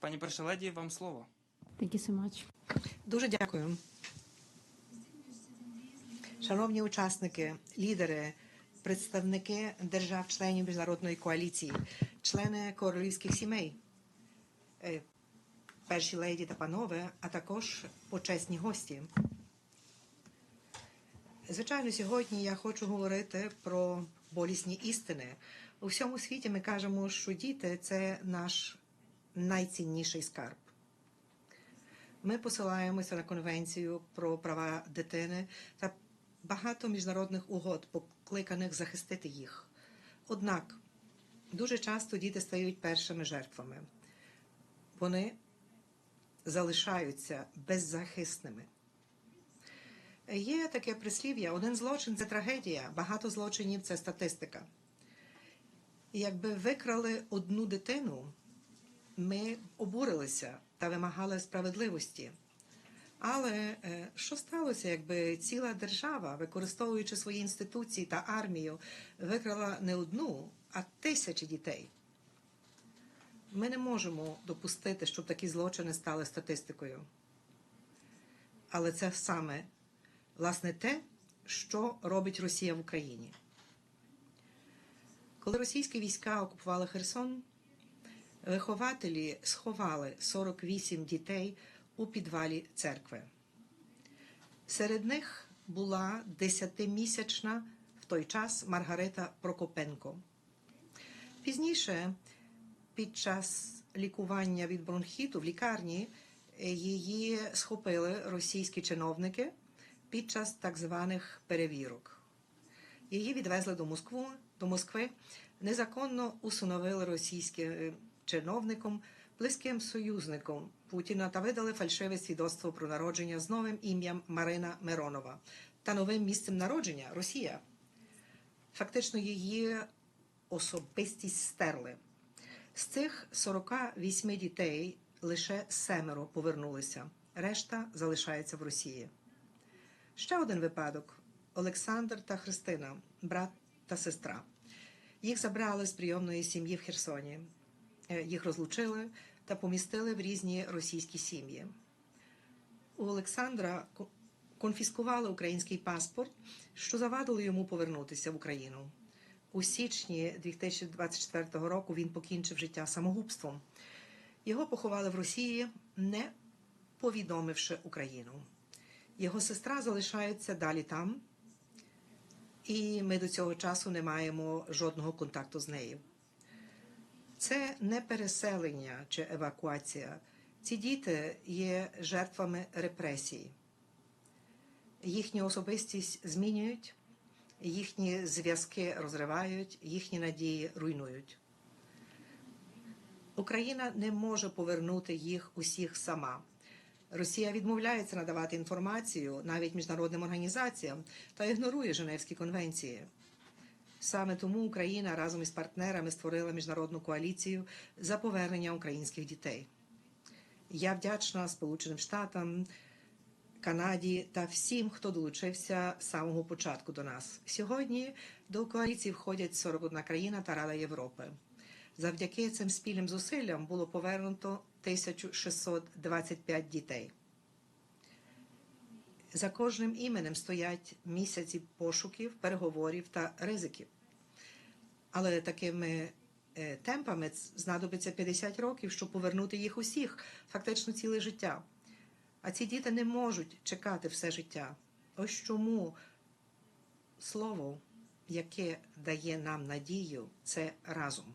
Пані перша леді, вам слово. Thank you so much. Дуже дякую. Шановні учасники, лідери, представники держав-членів міжнародної коаліції, члени королівських сімей, е, перші леді та панове, а також почесні гості. Звичайно, сьогодні я хочу говорити про болісні істини. У всьому світі ми кажемо, що діти це наш найцінніший скарб. Ми посилаємося на конвенцію про права дитини та багато міжнародних угод, покликаних захистити їх. Однак дуже часто діти стають першими жертвами. Вони залишаються беззахисними. Є таке прислів'я: один злочин це трагедія, багато злочинів це статистика. І якби викрали одну дитину, ми обурилися та вимагали справедливості. Але е, що сталося, якби ціла держава, використовуючи свої інституції та армію, викрала не одну, а тисячі дітей? Ми не можемо допустити, щоб такі злочини стали статистикою. Але це саме власне те, що робить Росія в Україні. Коли російські війська окупували Херсон, вихователі сховали 48 дітей у підвалі церкви. Серед них була 10-місячна в той час Маргарита Прокопенко. Пізніше, під час лікування від бронхіту в лікарні, її схопили російські чиновники під час так званих перевірок. Її відвезли до Москви, до Москви, незаконно усиновили російським чиновником, близьким союзником Путіна та видали фальшиве свідоцтво про народження з новим ім'ям Марина Миронова та новим місцем народження Росія. Фактично, її особистість стерли. З цих 48 дітей лише семеро повернулися, решта залишається в Росії. Ще один випадок: Олександр та Христина, брат та сестра. Їх забрали з прийомної сім'ї в Херсоні. Е, Їх розлучили та помістили в різні російські сім'ї. У Олександра ко- конфіскували український паспорт, що завадило йому повернутися в Україну. У січні 2024 року він покінчив життя самогубством. Його поховали в Росії, не повідомивши Україну. Його сестра залишається далі там, і ми до цього часу не маємо жодного контакту з нею. Це не переселення чи евакуація. Ці діти є жертвами репресій. Їхню особистість змінюють, їхні зв'язки розривають, їхні надії руйнують. Україна не може повернути їх усіх сама. Росія відмовляється надавати інформацію навіть міжнародним організаціям та ігнорує Женевські конвенції. Саме тому Україна разом із партнерами створила міжнародну коаліцію за повернення українських дітей. Я вдячна Сполученим Штатам, Канаді та всім, хто долучився з самого початку до нас. Сьогодні до коаліції входять 41 країна та Рада Європи. Завдяки цим спільним зусиллям було повернуто 1625 дітей. За кожним іменем стоять місяці пошуків, переговорів та ризиків. Але такими е, темпами знадобиться 50 років, щоб повернути їх усіх, фактично ціле життя. А ці діти не можуть чекати все життя. Ось чому слово, яке дає нам надію, це разом.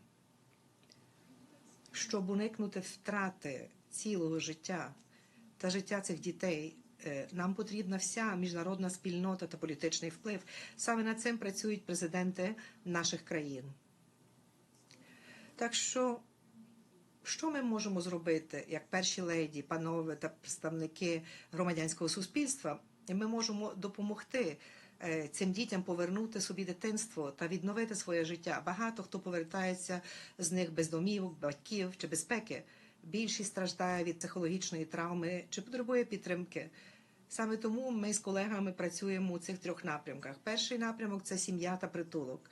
Щоб уникнути втрати цілого життя та життя цих дітей, нам потрібна вся міжнародна спільнота та політичний вплив. Саме над цим працюють президенти наших країн. Так що, що ми можемо зробити як перші леді, панове та представники громадянського суспільства? Ми можемо допомогти е, цим дітям повернути собі дитинство та відновити своє життя. Багато хто повертається з них без домівок, батьків чи безпеки. Більшість страждає від психологічної травми чи потребує підтримки. Саме тому ми з колегами працюємо у цих трьох напрямках. Перший напрямок це сім'я та притулок.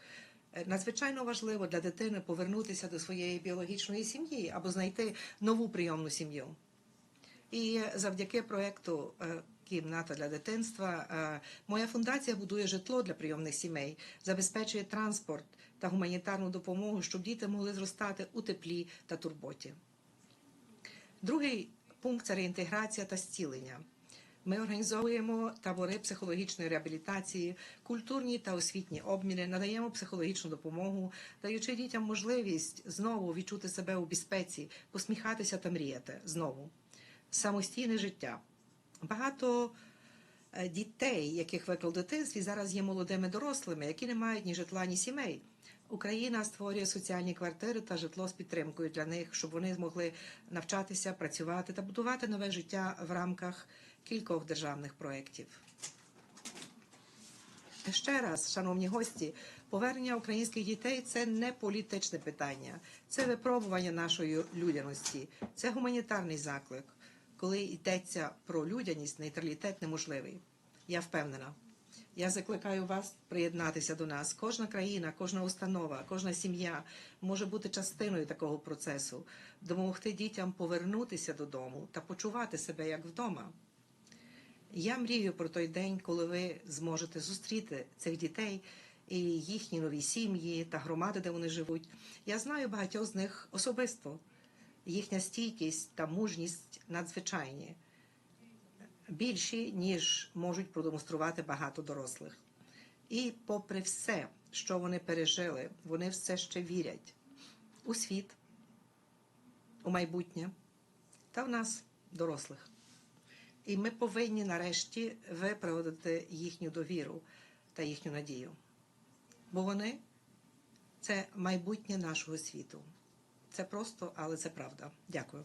Е, Надзвичайно важливо для дитини повернутися до своєї біологічної сім'ї або знайти нову прийомну сім'ю. І завдяки проекту е, Кімната для дитинства е, моя фундація будує житло для прийомних сімей, забезпечує транспорт та гуманітарну допомогу, щоб діти могли зростати у теплі та турботі. Другий пункт це реінтеграція та зцілення. Ми організовуємо табори психологічної реабілітації, культурні та освітні обміни, надаємо психологічну допомогу, даючи дітям можливість знову відчути себе у безпеці, посміхатися та мріяти знову. Самостійне життя. Багато е, дітей, яких виклав дитинстві, зараз є молодими дорослими, які не мають ні житла, ні сімей. Україна створює соціальні квартири та житло з підтримкою для них, щоб вони змогли навчатися, працювати та будувати нове життя в рамках кількох державних проєктів. Ще раз, шановні гості, повернення українських дітей це не політичне питання, це випробування нашої людяності, це гуманітарний заклик. Коли йдеться про людяність, нейтралітет неможливий. Я впевнена. Я закликаю вас приєднатися до нас. Кожна країна, кожна установа, кожна сім'я може бути частиною такого процесу, допомогти дітям повернутися додому та почувати себе як вдома. Я мрію про той день, коли ви зможете зустріти цих дітей і їхні нові сім'ї та громади, де вони живуть. Я знаю багатьох з них особисто. Їхня стійкість та мужність надзвичайні, більші, ніж можуть продемонструвати багато дорослих. І, попри все, що вони пережили, вони все ще вірять у світ, у майбутнє та в нас, дорослих. І ми повинні нарешті виправдати їхню довіру та їхню надію. Бо вони це майбутнє нашого світу. Це просто, але це правда. Дякую.